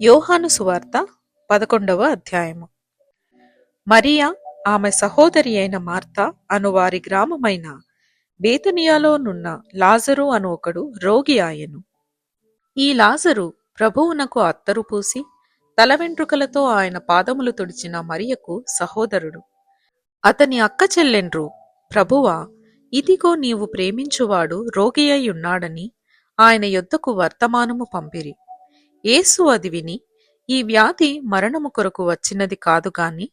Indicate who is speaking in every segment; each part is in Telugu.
Speaker 1: యోహాను సువార్త పదకొండవ అధ్యాయము. మరియా ఆమె సహోదరి అయిన మార్త అను వారి గ్రామమైన బేతనియాలోనున్న లాజరు అను ఒకడు రోగి ఆయను. ఈ లాజరు ప్రభువునకు అత్తరు పూసి తల వెంట్రుకలతో ఆయన పాదములు తుడిచిన మరియకు సహోదరుడు. అతని అక్క చెల్లెండ్రు ప్రభువా ఇదిగో నీవు ప్రేమించువాడు రోగి అయి ఉన్నాడని ఆయన యొద్దకు వర్తమానము పంపిరి. యేసు అది విని ఈ వ్యాధి మరణము కొరకు వచ్చినది కాదు గాని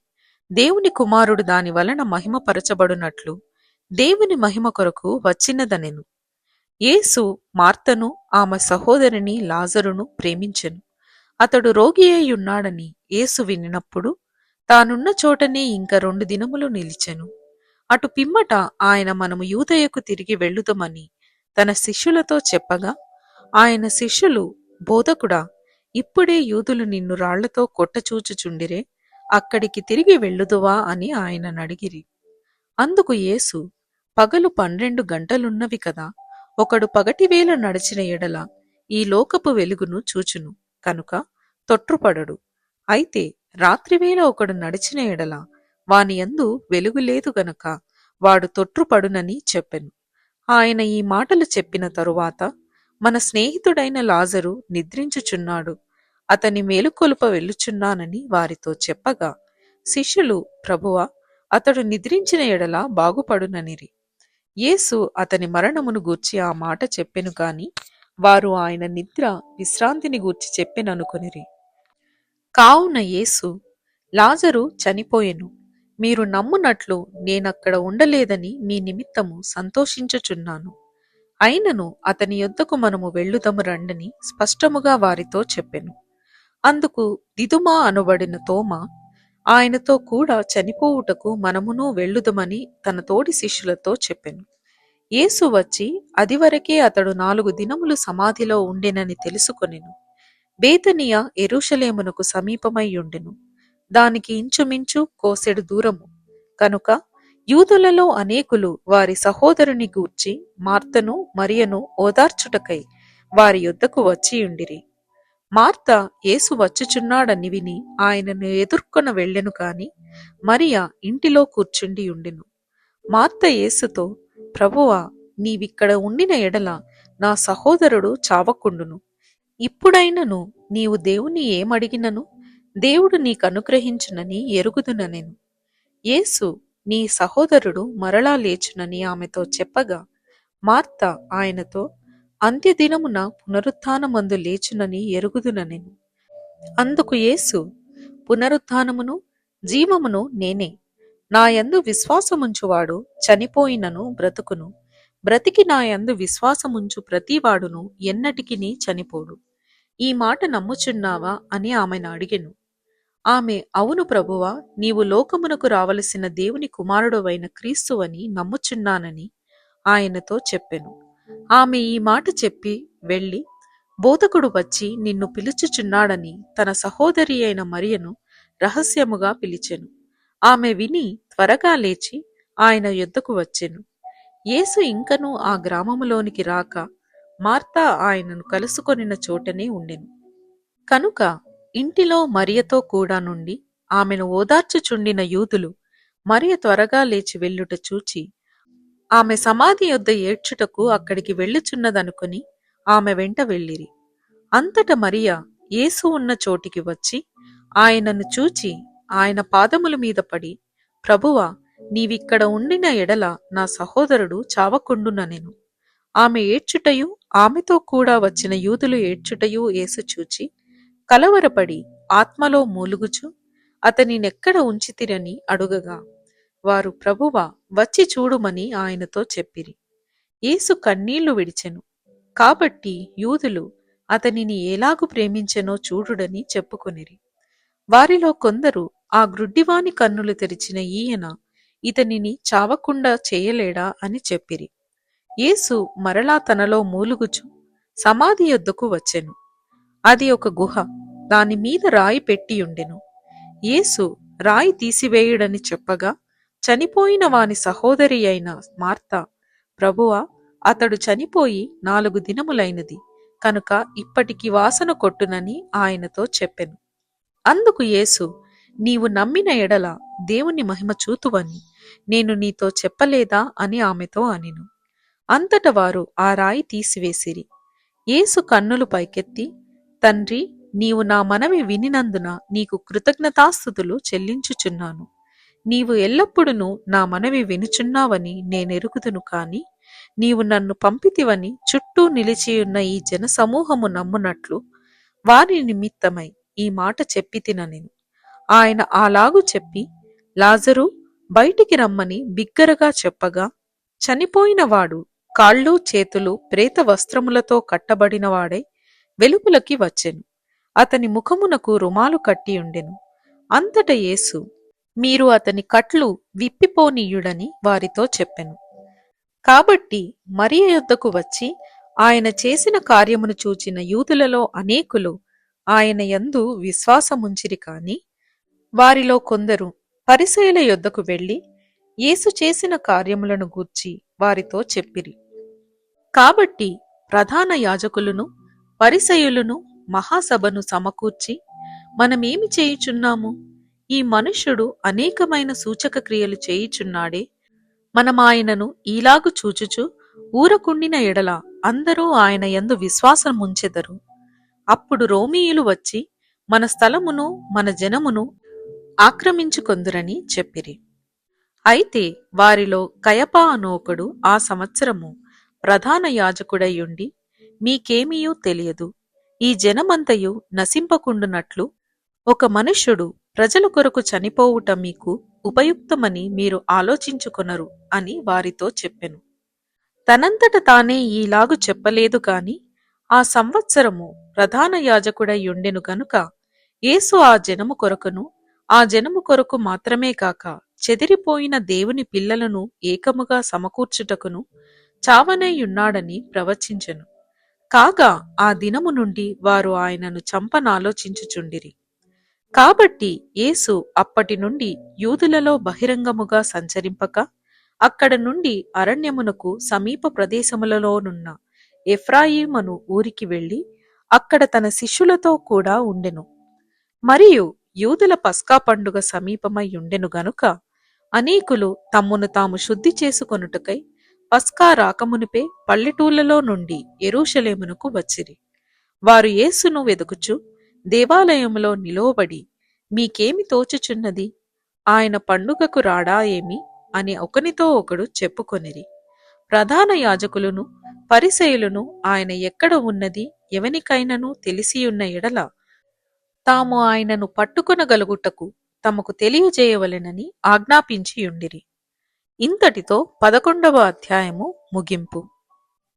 Speaker 1: దేవుని కుమారుడు దాని వలన మహిమపరచబడునట్లు దేవుని మహిమ కొరకు వచ్చినదనెను. యేసు మార్తను ఆమె సహోదరిని లాజరును ప్రేమించెను. అతడు రోగి అయ్యున్నాడని యేసు వినినప్పుడు తానున్న చోటనే ఇంక రెండు దినములు నిలిచెను. అటు పిమ్మట ఆయన మనము యూదయకు తిరిగి వెళ్ళుదమని తన శిష్యులతో చెప్పగా ఆయన శిష్యులు బోధకుడా ఇప్పుడే యూదులు నిన్ను రాళ్ళతో కొట్టచూచుచుండిరే అక్కడికి తిరిగి వెళ్ళుదువా అని ఆయన నడిగిరి అందుకు యేసు పగలు పన్నెండు గంటలున్నవి కదా ఒకడు పగటివేళ నడిచిన ఎడల ఈ లోకపు వెలుగును చూచును కనుక తొట్రుపడడు. అయితే రాత్రివేళ ఒకడు నడిచిన ఎడల వాని యందు వెలుగు లేదు గనక వాడు తొట్రుపడునని చెప్పెను. ఆయన ఈ మాటలు చెప్పిన తరువాత మన స్నేహితుడైన లాజరు నిద్రించుచున్నాడు. అతని మేలుకొలుప వెళ్ళుచున్నానని వారితో చెప్పగా శిష్యులు ప్రభువ అతడు నిద్రించిన ఎడల బాగుపడుననిరి. యేసు అతని మరణమును గూర్చి ఆ మాట చెప్పెను కాని వారు ఆయన నిద్ర విశ్రాంతిని గూర్చి చెప్పెననుకొనిరి. కావున యేసు లాజరు చనిపోయెను. మీరు నమ్మునట్లు నేనక్కడ ఉండలేదని మీ నిమిత్తము సంతోషించుచున్నాను. అయినను అతని యొద్దకు మనము వెళ్ళుదము రండని స్పష్టముగా వారితో చెప్పెను. అందుకు దిదుమా అనబడిన తోమ ఆయనతో కూడా చనిపోవుటకు మనమును వెళ్ళుదమని తన తోడి శిష్యులతో చెప్పెను. యేసు వచ్చి అదివరకే అతడు నాలుగు దినములు సమాధిలో ఉండెనని తెలుసుకొనెను. బేతనియ ఎరుషలేమునకు సమీపమై ఉండెను. దానికి ఇంచుమించు కోసెడు దూరము. కనుక యూదులలో అనేకులు వారి సహోదరుని గూర్చి మార్తను మరియను ఓదార్చుటకై వారి యొద్దకు వచ్చియుండిరి మార్త యేసు వచ్చుచున్నాడని విని ఆయనను ఎదుర్కొన వెళ్ళెను కాని మరియా ఇంటిలో కూర్చుండి ఉండెను. మార్త యేసుతో ప్రభువా నీవిక్కడ ఉండిన ఎడల నా సహోదరుడు చావకుండును. ఇప్పుడైనను నీవు దేవుని ఏమడిగినను? దేవుడు నీకు అనుగ్రహించునని ఎరుగుదుననెను. యేసు నీ సహోదరుడు మరలా లేచునని ఆమెతో చెప్పగా మార్త ఆయనతో అంత్యదినమున పునరుత్నమందు లేచునని ఎరుగుదుననెను అందుకు యేసు పునరుత్నమును జీవమును నేనే. నాయందు విశ్వాసముంచువాడు చనిపోయినను బ్రతుకును. బ్రతికి నాయందు విశ్వాసముంచు ప్రతివాడును ఎన్నటికిని చనిపోడు. ఈ మాట నమ్ముచున్నావా అని ఆమెను అడిగెను. ఆమె అవును ప్రభువా నీవు లోకమునకు రావలసిన దేవుని కుమారుడవైన క్రీస్తువని నమ్ముచున్నానని ఆయనతో చెప్పెను. ఆమె ఈ మాట చెప్పి వెళ్ళి బోధకుడు వచ్చి నిన్ను పిలుచుచున్నాడని తన సహోదరి అయిన మరియను రహస్యముగా పిలిచెను. ఆమె విని త్వరగా లేచి ఆయన యొద్దకు వచ్చెను. యేసు ఇంకనూ ఆ గ్రామములోనికి రాక మార్తా ఆయనను కలుసుకొనిన చోటనే ఉండెను. కనుక ఇంటిలో మరియతో కూడా నుండి ఆమెను ఓదార్చుచుండిన యూదులు మరియ త్వరగా లేచి వెళ్ళుట చూచి ఆమె సమాధి యొద్ద ఏడ్చుటకు అక్కడికి వెళ్ళుచున్నదనుకుని ఆమె వెంట వెళ్ళిరి. అంతట మరియ యేసు ఉన్న చోటికి వచ్చి ఆయనను చూచి ఆయన పాదముల మీద పడి ప్రభువా నీవిక్కడ ఉండిన ఎడల నా సహోదరుడు చావకుండున నేను ఆమె ఏడ్చుటయు ఆమెతో కూడా వచ్చిన యూదులు ఏడ్చుటయు యేసు చూచి కలవరపడి ఆత్మలో మూలుగుచు అతనినెక్కడ ఉంచితిరని అడుగగా వారు ప్రభువా వచ్చి చూడుమని ఆయనతో చెప్పిరి. యేసు కన్నీళ్ళు విడిచెను. కాబట్టి యూదులు అతనిని ఎలాగు ప్రేమించెనో చూడుడని చెప్పుకొనిరి. వారిలో కొందరు ఆ గ్రుడ్డివాని కన్నులు తెరిచిన ఈయన ఇతనిని చావకుండా చేయలేడా అని చెప్పిరి. యేసు మరలా తనలో మూలుగుచు సమాధి యొద్దకు వచ్చెను. అది ఒక గుహ దాని మీద రాయి పెట్టియుండెను యేసు రాయి తీసివేయుడని చెప్పగా చనిపోయిన వాని సహోదరి అయిన మార్త ప్రభువా అతడు చనిపోయి నాలుగు దినములైనది కనుక ఇప్పటికి వాసన కొట్టునని ఆయనతో చెప్పెను. అందుకు యేసు నీవు నమ్మిన ఎడల దేవుని మహిమ చూతువని నేను నీతో చెప్పలేదా అని ఆమెతో అనిను. అంతట వారు ఆ రాయి తీసివేసిరి. యేసు కన్నులు పైకెత్తి తండ్రి నీవు నా మనవి వినినందున నీకు కృతజ్ఞతాస్థుతులు చెల్లించుచున్నాను. నీవు ఎల్లప్పుడును నా మనవి వినుచున్నావని నేనెరుగుదును కాని నీవు నన్ను పంపితివని చుట్టూ నిలిచియున్న ఈ జనసమూహము నమ్మునట్లు వారి నిమిత్తమై ఈ మాట చెప్పి తిననెను ఆయన అలాగు చెప్పి లాజరు బయటికి రమ్మని బిగ్గరగా చెప్పగా చనిపోయినవాడు కాళ్ళు చేతులు ప్రేత వస్త్రములతో కట్టబడినవాడై వెలుపులకి వచ్చెను. అతని ముఖమునకు రుమాలు కట్టియుండెను. అంతట యేసు మీరు అతని కట్లు విప్పిపోనీయుడని వారితో చెప్పెను. కాబట్టి మరియ యొద్దకు వచ్చి ఆయన చేసిన కార్యమును చూచిన యూదులలో అనేకులు ఆయన యందు విశ్వాసముంచిరి కాని వారిలో కొందరు పరిసయుల యొద్దకు వెళ్ళి యేసు చేసిన కార్యములను గూర్చి వారితో చెప్పిరి. కాబట్టి ప్రధాన యాజకులను పరిసయులను మహాసభను సమకూర్చి మనమేమి చేయుచున్నాము? ఈ మనుష్యుడు అనేకమైన సూచక క్రియలు చేయుచున్నాడే. మనమాయనను ఈలాగు చూచుచు ఊరకుండిన ఎడల అందరూ ఆయన యందు విశ్వాసముంచెదరు. అప్పుడు రోమీయులు వచ్చి మన స్థలమును మన జనమును ఆక్రమించుకొందురని చెప్పిరి. అయితే వారిలో కయపా అనోకడు ఆ సంవత్సరము ప్రధాన యాజకుడయ్యుండి మీకేమీయూ తెలియదు. ఈ జనమంతయు నశింపకుండునట్లు ఒక మనుష్యుడు ప్రజల కొరకు చనిపోవుట మీకు ఉపయుక్తమని మీరు ఆలోచించుకొనరు అని వారితో చెప్పెను. తనంతట తానే ఈలాగు చెప్పలేదు కాని ఆ సంవత్సరము ప్రధాన యాజకుడైయుండెను గనుక యేసు ఆ జనము కొరకును ఆ జనము కొరకు మాత్రమే కాక చెదిరిపోయిన దేవుని పిల్లలను ఏకముగా సమకూర్చుటకును చావనైయున్నాడని ప్రవచించెను. కాగా ఆ దినము నుండి వారు ఆయనను చంపనాలోచించుచుండిరి. కాబట్టి యేసు అప్పటి నుండి యూదులలో బహిరంగముగా సంచరింపక అక్కడ నుండి అరణ్యమునకు సమీప ప్రదేశములలోనున్న ఎఫ్రాయిమను ఊరికి వెళ్ళి అక్కడ తన శిష్యులతో కూడా ఉండెను. మరియు యూదుల పస్కా పండుగ సమీపమై ఉండెను గనుక అనేకులు తమ్మును తాము శుద్ధి చేసుకొనుటకై పస్కా రాకమునిపే పల్లెటూళ్ళలో నుండి ఎరూషలేమునకు వచ్చిరి. వారు యేసును వెదుకుచు దేవాలయములో నిలువబడి మీకేమి తోచుచున్నది? ఆయన పండుగకు రాడా ఏమి? అని ఒకనితో ఒకడు చెప్పుకొనిరి. ప్రధాన యాజకులను పరిసయులను ఆయన ఎక్కడ ఉన్నది? ఎవనికైనను తెలిసియున్న ఎడల తాము ఆయనను పట్టుకొనగలుగుటకు తమకు తెలియజేయవలెనని ఆజ్ఞాపించియుండిరి. ఇంతటితో పదకొండవ అధ్యాయము ముగింపు.